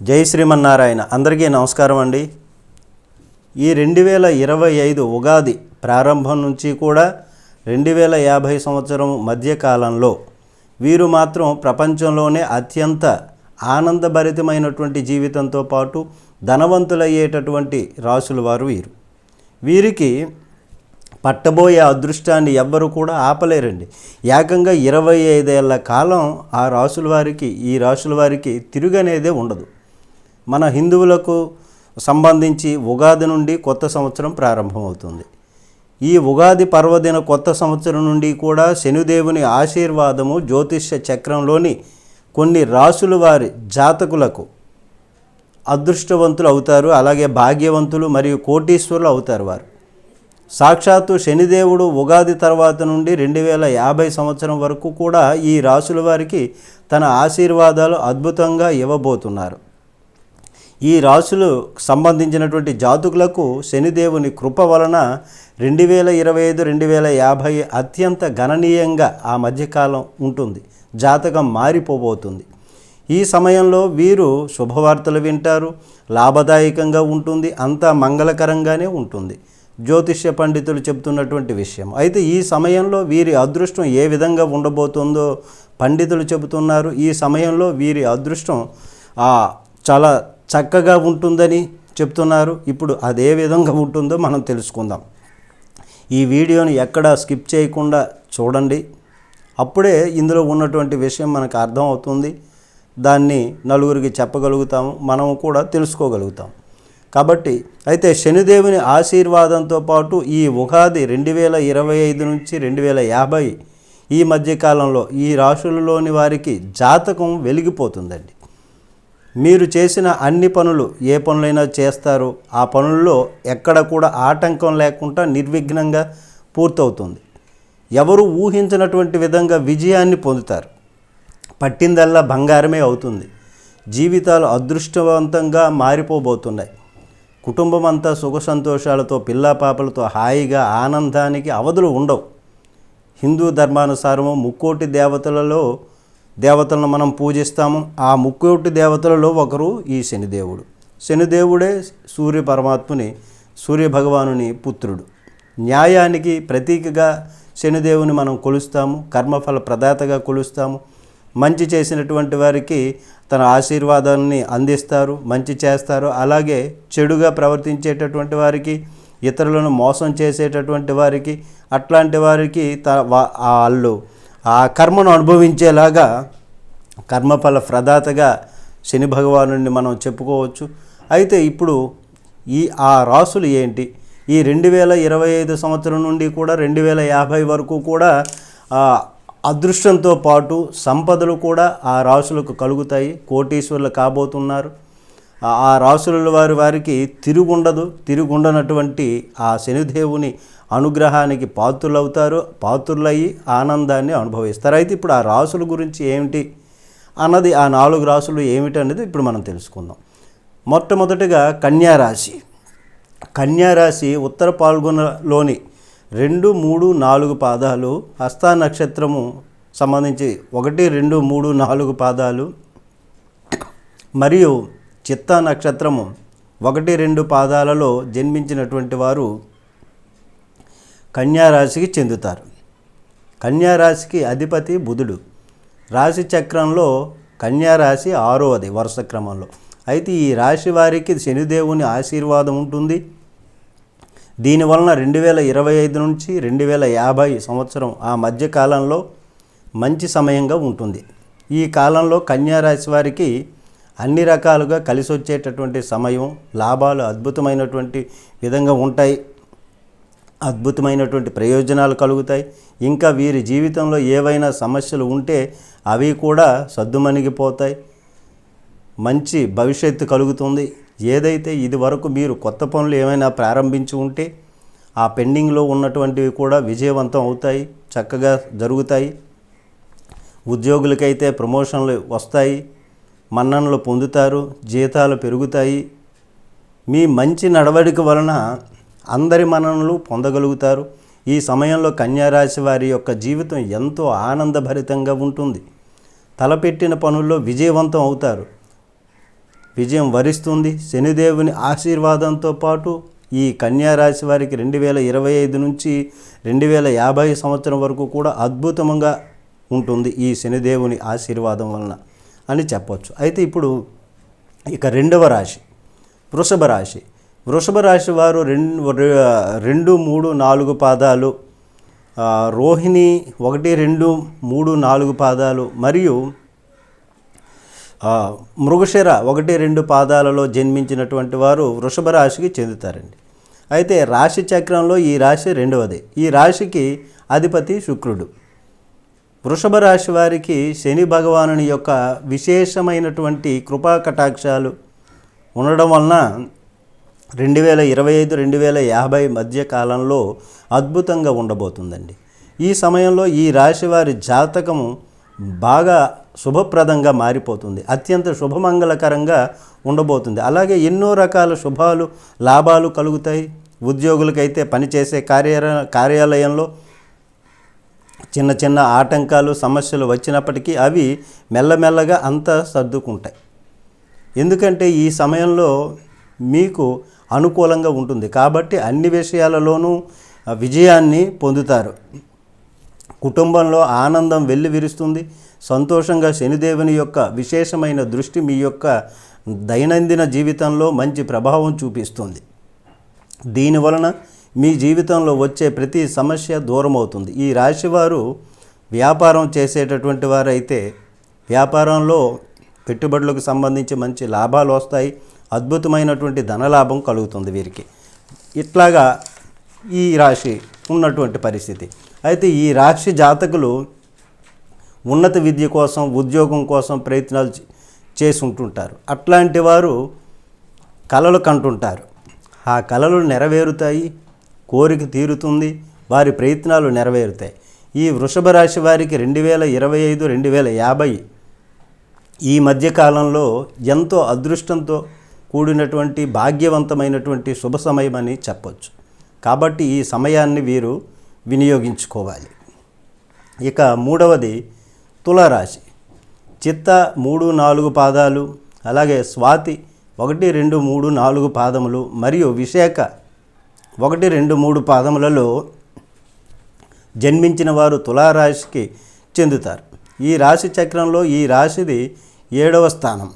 జై శ్రీమన్నారాయణ. అందరికీ నమస్కారం అండి. ఈ రెండు వేల ఇరవై ఐదు ఉగాది ప్రారంభం నుంచి కూడా రెండు వేల యాభై సంవత్సరం మధ్యకాలంలో వీరు మాత్రం ప్రపంచంలోనే అత్యంత ఆనందభరితమైనటువంటి జీవితంతో పాటు ధనవంతులయ్యేటటువంటి రాసులు వారు వీరు. వీరికి పట్టబోయే అదృష్టాన్ని ఎవ్వరు కూడా ఆపలేరండి. ఏకంగా ఇరవై ఐదేళ్ళ కాలం ఆ రాసుల వారికి ఈ రాసుల వారికి తిరుగనేదే ఉండదు. మన హిందువులకు సంబంధించి ఉగాది నుండి కొత్త సంవత్సరం ప్రారంభమవుతుంది. ఈ ఉగాది పర్వదిన కొత్త సంవత్సరం నుండి కూడా శనిదేవుని ఆశీర్వాదము జ్యోతిష్య చక్రంలోని కొన్ని రాసుల వారి జాతకులకు అదృష్టవంతులు అవుతారు. అలాగే భాగ్యవంతులు మరియు కోటీశ్వరులు అవుతారు వారు. సాక్షాత్తు శనిదేవుడు ఉగాది తర్వాత నుండి రెండు వేల యాభై సంవత్సరం వరకు కూడా ఈ రాసుల వారికి తన ఆశీర్వాదాలు అద్భుతంగా ఇవ్వబోతున్నారు. ఈ రాశులు సంబంధించినటువంటి జాతకులకు శనిదేవుని కృప వలన రెండు వేల ఇరవై ఐదు రెండు వేల యాభై అత్యంత గణనీయంగా ఆ మధ్యకాలం ఉంటుంది. జాతకం మారిపోబోతుంది. ఈ సమయంలో వీరు శుభవార్తలు వింటారు లాభదాయకంగా ఉంటుంది అంతా మంగళకరంగానే ఉంటుంది. జ్యోతిష్య పండితులు చెబుతున్నటువంటి విషయం. అయితే ఈ సమయంలో వీరి అదృష్టం ఏ విధంగా ఉండబోతుందో పండితులు చెబుతున్నారు. ఈ సమయంలో వీరి అదృష్టం చాలా చక్కగా ఉంటుందని చెప్తున్నారు. ఇప్పుడు అదే విధంగా ఉంటుందో మనం తెలుసుకుందాం. ఈ వీడియోని ఎక్కడ స్కిప్ చేయకుండా చూడండి. అప్పుడే ఇందులో ఉన్నటువంటి విషయం మనకు అర్థం అవుతుంది దాన్ని నలుగురికి చెప్పగలుగుతాము. మనము కూడా తెలుసుకోగలుగుతాం. కాబట్టి అయితే శనిదేవుని ఆశీర్వాదంతో పాటు ఈ ఉగాది రెండు వేల ఇరవై ఐదు నుంచి రెండు వేల యాభై ఈ మధ్యకాలంలో ఈ రాశులలోని వారికి జాతకం వెలిగిపోతుందండి. మీరు చేసిన అన్ని పనులు ఏ పనులైనా చేస్తారో. ఆ పనుల్లో ఎక్కడ కూడా ఆటంకం లేకుండా నిర్విఘ్నంగా పూర్తవుతుంది. ఎవరు ఊహించినటువంటి విధంగా విజయాన్ని పొందుతారు. పట్టిందల్లా బంగారమే అవుతుంది. జీవితాలు అదృష్టవంతంగా మారిపోబోతున్నాయి. కుటుంబం అంతా సుఖ సంతోషాలతో పిల్లా పాపలతో హాయిగా ఆనందానికి అవధులు ఉండవు. హిందూ ధర్మానుసారము ముక్కోటి దేవతలలో దేవతలను మనం పూజిస్తాము. ఆ ముక్కోటి దేవతలలో ఒకరు ఈ శనిదేవుడు. శనిదేవుడే సూర్య పరమాత్ముని సూర్య భగవానుని పుత్రుడు. న్యాయానికి ప్రతీకగా శనిదేవుని మనం కొలుస్తాము. కర్మఫల ప్రదాతగా కొలుస్తాము. మంచి చేసినటువంటి వారికి తన ఆశీర్వాదాన్ని అందిస్తారు. మంచి చేస్తారు. అలాగే చెడుగా ప్రవర్తించేటటువంటి వారికి ఇతరులను మోసం చేసేటటువంటి వారికి అట్లాంటి వారికి త వా- వాళ్ళు ఆ కర్మను అనుభవించేలాగా కర్మఫల ప్రదాతగా శని భగవానుడిని మనం చెప్పుకోవచ్చు. అయితే ఇప్పుడు ఈ ఆ రాసులు ఏంటి? ఈ రెండు వేల ఇరవై ఐదు సంవత్సరం నుండి కూడా రెండు వేల యాభై వరకు కూడా అదృష్టంతో పాటు సంపదలు కూడా ఆ రాసులకు కలుగుతాయి. కోటీశ్వర్లు కాబోతున్నారు. ఆ- రాసుల వారి వారికి తిరుగుండదు తిరుగుండనటువంటి ఆ శనిదేవుని అనుగ్రహానికి పాత్రులవుతారు పాత్రులయ్యి ఆనందాన్ని అనుభవిస్తారు. అయితే ఇప్పుడు ఆ రాసుల గురించి ఏమిటి అన్నది ఆ నాలుగు రాసులు ఏమిటి అనేది ఇప్పుడు మనం తెలుసుకుందాం. మొట్టమొదటిగా కన్యారాశి. కన్యారాశి ఉత్తర పాల్గొనలోని రెండు మూడు నాలుగు పాదాలు హస్తా నక్షత్రము సంబంధించి ఒకటి రెండు మూడు నాలుగు పాదాలు మరియు చిత్తా నక్షత్రము ఒకటి రెండు పాదాలలో జన్మించినటువంటి వారు కన్యారాశికి చెందుతారు. కన్యారాశికి అధిపతి బుధుడు. రాశి చక్రంలో కన్యారాశి ఆరోవది వరుస క్రమంలో. అయితే ఈ రాశి వారికి శనిదేవుని ఆశీర్వాదం ఉంటుంది. దీనివలన రెండు వేల ఇరవై ఐదు నుంచి రెండు వేల యాభై సంవత్సరం ఆ మధ్య కాలంలో మంచి సమయంగా ఉంటుంది. ఈ కాలంలో కన్యారాశి వారికి అన్ని రకాలుగా కలిసి వచ్చేటటువంటి సమయం లాభాలు అద్భుతమైనటువంటి విధంగా ఉంటాయి. అద్భుతమైనటువంటి ప్రయోజనాలు కలుగుతాయి. ఇంకా వీరి జీవితంలో ఏవైనా సమస్యలు ఉంటే అవి కూడా సద్దుమణిగిపోతాయి. మంచి భవిష్యత్తు కలుగుతుంది. ఏదైతే ఇది వరకు మీరు కొత్త పనులు ఏమైనా ప్రారంభించి ఉంటే ఆ పెండింగ్లో ఉన్నటువంటివి కూడా విజయవంతం అవుతాయి చక్కగా జరుగుతాయి. ఉద్యోగులకైతే ప్రమోషన్లు వస్తాయి. మన్ననలు పొందుతారు జీతాలు పెరుగుతాయి. మీ మంచి నడవడిక వలన అందరి మన్ననలు పొందగలుగుతారు. ఈ సమయంలో కన్యారాశి వారి యొక్క జీవితం ఎంతో ఆనందభరితంగా ఉంటుంది. తలపెట్టిన పనుల్లో విజయవంతం అవుతారు. విజయం వరిస్తుంది. శనిదేవుని ఆశీర్వాదంతో పాటు ఈ కన్యారాశి వారికి రెండు వేల ఇరవై ఐదు నుంచి రెండు వేల యాభై సంవత్సరం వరకు కూడా అద్భుతంగా ఉంటుంది ఈ శనిదేవుని ఆశీర్వాదం వలన. అని చెప్పొచ్చు. అయితే ఇప్పుడు ఇక రెండవ రాశి వృషభ రాశి. వృషభ రాశి వారు రెండు రెండు మూడు నాలుగు పాదాలు రోహిణి ఒకటి రెండు మూడు నాలుగు పాదాలు మరియు మృగశిర ఒకటి రెండు పాదాలలో జన్మించినటువంటి వారు వృషభ రాశికి చెందుతారండి. అయితే రాశి చక్రంలో ఈ రాశి రెండవది. ఈ రాశికి అధిపతి శుక్రుడు. వృషభ రాశి వారికి శని భగవానుని యొక్క విశేషమైనటువంటి కృపా కటాక్షాలు ఉండడం వలన రెండు వేల ఇరవై ఐదు రెండు వేల యాభై మధ్య కాలంలో అద్భుతంగా ఉండబోతుందండి. ఈ సమయంలో ఈ రాశి వారి జాతకము బాగా శుభప్రదంగా మారిపోతుంది. అత్యంత శుభమంగళకరంగా ఉండబోతుంది. అలాగే ఎన్నో రకాల శుభాలు లాభాలు కలుగుతాయి. ఉద్యోగులకైతే పనిచేసే కార్య కార్యాలయంలో చిన్న చిన్న ఆటంకాలు సమస్యలు వచ్చినప్పటికీ అవి మెల్లమెల్లగా అంతా సర్దుకుంటాయి. ఎందుకంటే ఈ సమయంలో మీకు అనుకూలంగా ఉంటుంది. కాబట్టి అన్ని విషయాలలోనూ విజయాన్ని పొందుతారు. కుటుంబంలో ఆనందం వెళ్ళి విరుస్తుంది. సంతోషంగా శనిదేవుని యొక్క విశేషమైన దృష్టి మీ యొక్క దైనందిన జీవితంలో మంచి ప్రభావం చూపిస్తుంది. దీనివలన మీ జీవితంలో వచ్చే ప్రతి సమస్య దూరం అవుతుంది ఈ రాశివారు వ్యాపారం చేసేటటువంటి వారైతే వ్యాపారంలో పెట్టుబడులకు సంబంధించి మంచి లాభాలు వస్తాయి. అద్భుతమైనటువంటి ధనలాభం కలుగుతుంది వీరికి. ఇట్లాగా ఈ రాశి ఉన్నటువంటి పరిస్థితి. అయితే ఈ రాశి జాతకులు ఉన్నత విద్య కోసం ఉద్యోగం కోసం ప్రయత్నాలు చేసుకుంటుంటారు చేసి ఉంటుంటారు అట్లాంటి వారు కలలు కంటుంటారు. ఆ కళలు నెరవేరుతాయి. కోరిక తీరుతుంది వారి ప్రయత్నాలు నెరవేరుతాయి. ఈ వృషభ రాశి వారికి రెండు వేల ఇరవై ఐదు రెండు వేల యాభై ఈ మధ్యకాలంలో ఎంతో అదృష్టంతో కూడినటువంటి భాగ్యవంతమైనటువంటి శుభ సమయం అని చెప్పొచ్చు. కాబట్టి ఈ సమయాన్ని వీరు వినియోగించుకోవాలి. ఇక మూడవది తులారాశి. చిత్త మూడు నాలుగు పాదాలు అలాగే స్వాతి ఒకటి రెండు మూడు నాలుగు పాదములు మరియు విశాఖ ఒకటి రెండు మూడు పాదములలో జన్మించిన వారు తులారాశికి చెందుతారు. ఈ రాశి చక్రంలో ఈ రాశిది ఏడవ స్థానం.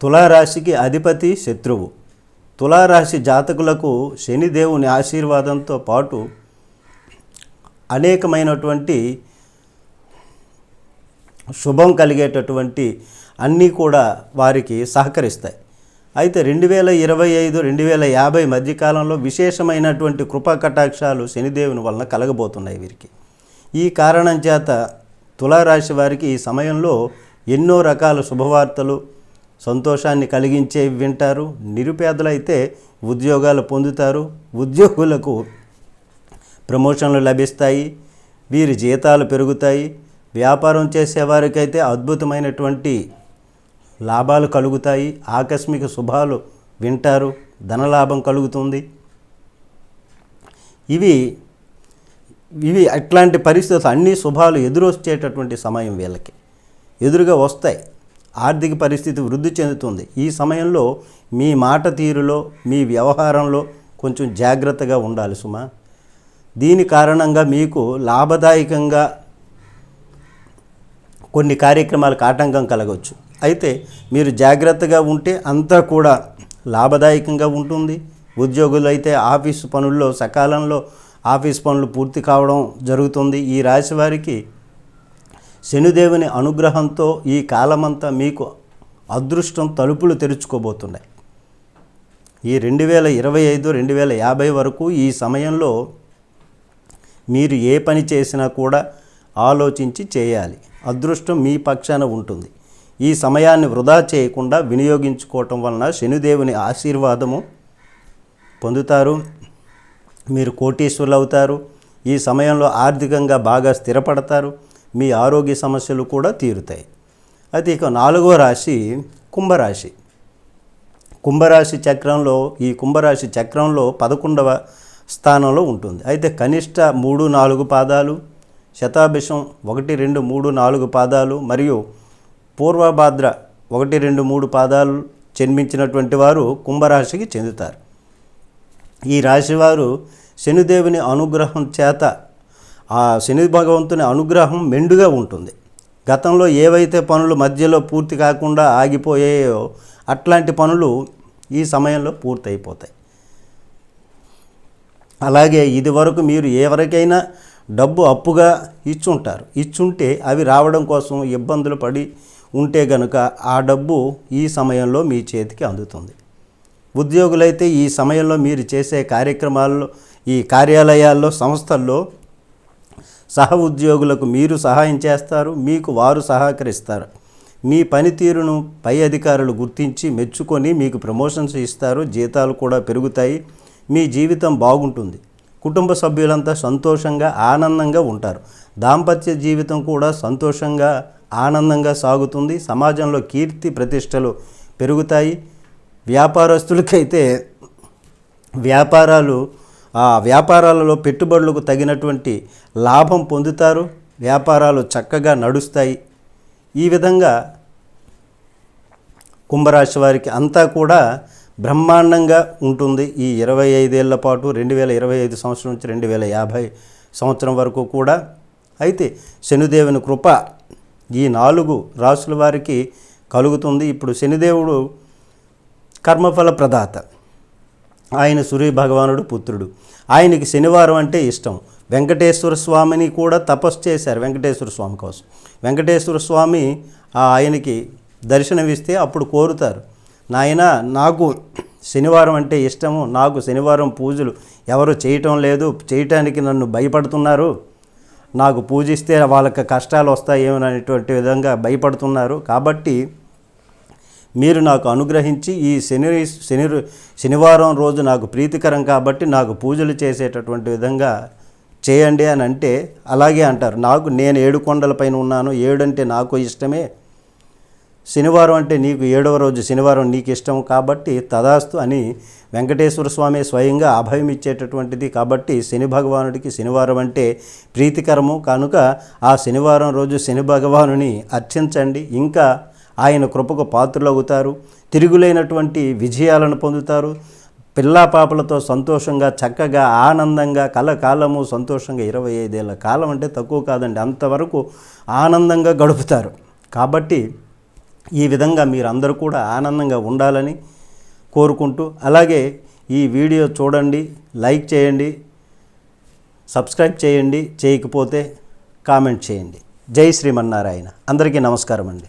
తులారాశికి అధిపతి శత్రువు. తులారాశి జాతకులకు శనిదేవుని ఆశీర్వాదంతో పాటు అనేకమైనటువంటి శుభం కలిగేటటువంటి అన్నీ కూడా వారికి సహకరిస్తాయి. అయితే రెండు వేల ఇరవై ఐదు రెండు వేల యాభై మధ్యకాలంలో విశేషమైనటువంటి కృపా కటాక్షాలు శనిదేవుని వలన కలగబోతున్నాయి వీరికి. ఈ కారణం చేత తులారాశి వారికి ఈ సమయంలో ఎన్నో రకాల శుభవార్తలు సంతోషాన్ని కలిగించేవి వింటారు. నిరుపేదలైతే ఉద్యోగాలు పొందుతారు. ఉద్యోగులకు ప్రమోషన్లు లభిస్తాయి. వీరి జీతాలు పెరుగుతాయి. వ్యాపారం చేసేవారికైతే అద్భుతమైనటువంటి లాభాలు కలుగుతాయి ఆకస్మిక శుభాలు వింటారు ధనలాభం కలుగుతుంది. ఇవి ఇవి అట్లాంటి పరిస్థితులు అన్ని శుభాలు ఎదురొచ్చేటటువంటి సమయం వీళ్ళకి. ఎదురుగా వస్తాయి. ఆర్థిక పరిస్థితి వృద్ధి చెందుతుంది. ఈ సమయంలో మీ మాట తీరులో మీ వ్యవహారంలో కొంచెం జాగ్రత్తగా ఉండాలి సుమా. దీని కారణంగా మీకు లాభదాయకంగా కొన్ని కార్యక్రమాలకు ఆటంకం కలగవచ్చు అయితే మీరు జాగ్రత్తగా ఉంటే అంతా కూడా లాభదాయకంగా ఉంటుంది. ఉద్యోగులు అయితే ఆఫీసు పనుల్లో సకాలంలో ఆఫీస్ పనులు పూర్తి కావడం జరుగుతుంది. ఈ రాశి వారికి శనిదేవుని అనుగ్రహంతో ఈ కాలమంతా మీకు అదృష్టం తలుపులు తెరుచుకోబోతున్నాయి. ఈ రెండు వేల ఇరవై ఐదు రెండు వేల యాభై వరకు ఈ సమయంలో మీరు ఏ పని చేసినా కూడా ఆలోచించి చేయాలి. అదృష్టం మీ పక్షాన ఉంటుంది. ఈ సమయాన్ని వృధా చేయకుండా వినియోగించుకోవటం వలన శనిదేవుని ఆశీర్వాదము పొందుతారు. మీరు కోటీశ్వరులు అవుతారు ఈ సమయంలో ఆర్థికంగా బాగా స్థిరపడతారు. మీ ఆరోగ్య సమస్యలు కూడా తీరుతాయి. అయితే ఇక నాలుగో రాశి కుంభరాశి. కుంభరాశి చక్రంలో ఈ కుంభరాశి చక్రంలో పదకొండవ స్థానంలో ఉంటుంది. అయితే కనిష్ట మూడు నాలుగు పాదాలు శతాభిషం ఒకటి రెండు మూడు నాలుగు పాదాలు మరియు పూర్వభాద్ర ఒకటి రెండు మూడు పాదాలు జన్మించినటువంటి వారు కుంభరాశికి చెందుతారు. ఈ రాశివారు శనిదేవుని అనుగ్రహం చేత ఆ శని భగవంతుని అనుగ్రహం మెండుగా ఉంటుంది. గతంలో ఏవైతే పనులు మధ్యలో పూర్తి కాకుండా ఆగిపోయాయో అట్లాంటి పనులు ఈ సమయంలో పూర్తయిపోతాయి. అలాగే ఇదివరకు మీరు ఎవరికైనా డబ్బు అప్పుగా ఇచ్చుంటారు. ఇచ్చుంటే అవి రావడం కోసం ఇబ్బందులు పడి ఉంటే గనుక ఆ డబ్బు ఈ సమయంలో మీ చేతికి అందుతుంది. ఉద్యోగులైతే ఈ సమయంలో మీరు చేసే కార్యక్రమాల్లో ఈ కార్యాలయాల్లో సంస్థల్లో సహ ఉద్యోగులకు మీరు సహాయం చేస్తారు మీకు వారు సహకరిస్తారు. మీ పనితీరును పై అధికారులు గుర్తించి మెచ్చుకొని మీకు ప్రమోషన్స్ ఇస్తారు జీతాలు కూడా పెరుగుతాయి మీ జీవితం బాగుంటుంది. కుటుంబ సభ్యులంతా సంతోషంగా ఆనందంగా ఉంటారు. దాంపత్య జీవితం కూడా సంతోషంగా ఆనందంగా సాగుతుంది. సమాజంలో కీర్తి ప్రతిష్టలు పెరుగుతాయి. వ్యాపారస్తులకైతే వ్యాపారాలు ఆ వ్యాపారాలలో పెట్టుబడులకు తగినటువంటి లాభం పొందుతారు. వ్యాపారాలు చక్కగా నడుస్తాయి. ఈ విధంగా కుంభరాశి వారికి అంతా కూడా బ్రహ్మాండంగా ఉంటుంది. ఈ ఇరవై ఐదేళ్ళ పాటు రెండు వేల ఇరవై ఐదు సంవత్సరం నుంచి రెండు వేల యాభై సంవత్సరం వరకు కూడా. అయితే శనిదేవుని కృప ఈ నాలుగు రాసుల వారికి కలుగుతుంది. ఇప్పుడు శనిదేవుడు కర్మఫల ప్రదాత. ఆయన సూర్య భగవానుడు పుత్రుడు. ఆయనకి శనివారం అంటే ఇష్టం. వెంకటేశ్వర స్వామిని కూడా తపస్సు చేశారు వెంకటేశ్వర స్వామి కోసం. వెంకటేశ్వర స్వామి ఆ ఆయనకి దర్శనమిస్తే అప్పుడు కోరుతారు. నాయన నాకు శనివారం అంటే ఇష్టము. నాకు శనివారం పూజలు ఎవరు చేయటం లేదు. చేయటానికి నన్ను భయపడుతున్నారు. నాకు పూజిస్తే వాళ్ళకి కష్టాలు వస్తాయేమనేటువంటి విధంగా భయపడుతున్నారు. కాబట్టి మీరు నాకు అనుగ్రహించి ఈ శని శని శనివారం రోజు నాకు ప్రీతికరం కాబట్టి నాకు పూజలు చేసేటటువంటి విధంగా చేయండి అని అంటే అలాగే అంటారు. నాకు నేను ఏడు కొండలపైన ఉన్నాను. ఏడంటే నాకు ఇష్టమే. శనివారం అంటే నీకు ఏడవ రోజు శనివారం నీకు ఇష్టం కాబట్టి తదాస్తు అని వెంకటేశ్వర స్వామి స్వయంగా అభయం ఇచ్చేటటువంటిది కాబట్టి శని భగవానుడికి శనివారం అంటే ప్రీతికరము. కనుక ఆ శనివారం రోజు శని భగవానుని అర్చించండి. ఇంకా ఆయన కృపకు పాత్రలవుతారు. తిరుగులేనటువంటి విజయాలను పొందుతారు. పిల్లా పాపలతో సంతోషంగా చక్కగా ఆనందంగా కలకాలము సంతోషంగా ఇరవై ఐదేళ్ళ కాలం అంటే తక్కువ కాదండి. అంతవరకు ఆనందంగా గడుపుతారు. కాబట్టి ఈ విధంగా మీరందరూ కూడా ఆనందంగా ఉండాలని కోరుకుంటూ అలాగే ఈ వీడియో చూడండి లైక్ చేయండి సబ్స్క్రైబ్ చేయండి చేయకపోతే కామెంట్ చేయండి. జై శ్రీమన్నారాయణ. అందరికీ నమస్కారం అండి